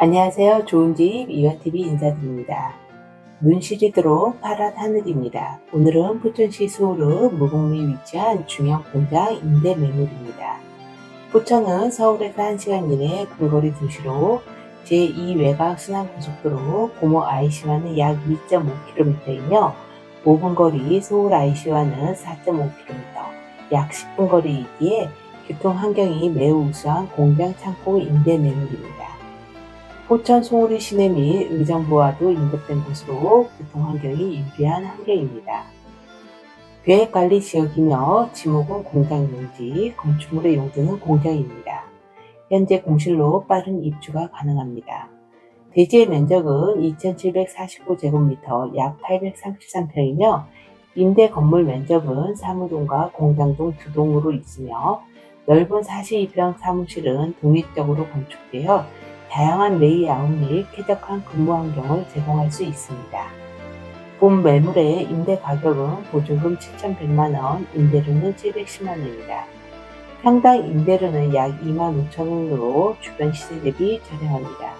안녕하세요. 좋은 집 이와TV 인사드립니다. 눈 시리도록 파란 하늘입니다. 오늘은 부천시 소로 무곡리에 위치한 중형 공장 임대 매물입니다. 부천은 서울에서 1시간 이내 근거리 도시로 제2 외곽 순환고속도로 고모 IC와는 약 2.5km이며 5분 거리 서울 IC와는 4.5km, 약 10분 거리이기에 교통 환경이 매우 우수한 공장 창고 임대 매물입니다. 포천 송우리 시내 및 의정부와도 인접된 곳으로 교통 환경이 유리한 환경입니다. 계획관리 지역이며 지목은 공장 용지, 건축물의 용도는 공장입니다. 현재 공실로 빠른 입주가 가능합니다. 대지의 면적은 2,749제곱미터 약 833평이며 임대 건물 면적은 사무동과 공장동 두 동으로 있으며 넓은 42평 사무실은 독립적으로 건축되어 다양한 레이아웃 및 쾌적한 근무 환경을 제공할 수 있습니다. 본 매물의 임대 가격은 보증금 7,100만 원, 임대료는 710만 원입니다. 평당 임대료는 약 2만 5천 원으로 주변 시세 대비 저렴합니다.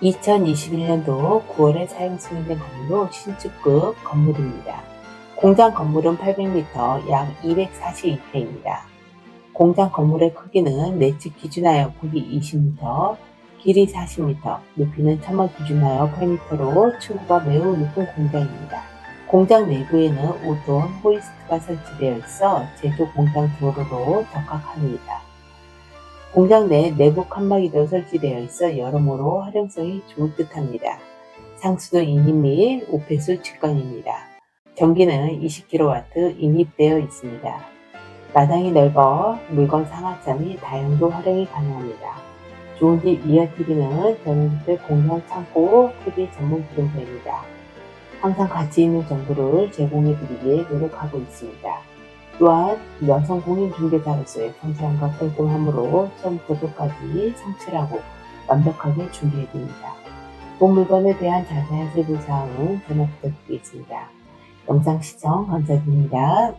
2021년도 9월에 사용 승인된 건물로 신축급 건물입니다. 공장 건물은 800m, 약 242평입니다. 공장 건물의 크기는 내집 기준하여 폭이 20m, 길이 40m, 높이는 1000원 기준하여 8m로 층고가 매우 높은 공장입니다. 공장 내부에는 5톤 호이스트가 설치되어 있어 제조 공장 도로로 적합합니다. 공장 내 내부 칸막이도 설치되어 있어 여러모로 활용성이 좋을 듯합니다. 상수도 2인 및 5배수 직관입니다. 전기는 20kW 인입되어 있습니다. 마당이 넓어 물건 상하차 및 다용도 활용이 가능합니다. 집 이하TV는 전원주택 공장 창고 TV 전문 부동산입니다. 항상 가치 있는 정보를 제공해 드리기에 노력하고 있습니다. 또한 여성 공인 중개사로서의 성실함과 꼼꼼함으로 처음부터 끝까지 성실하고 완벽하게 준비해 드립니다. 본 물건에 대한 자세한 세부 사항은 전화 부탁드리겠습니다. 영상 시청 감사드립니다.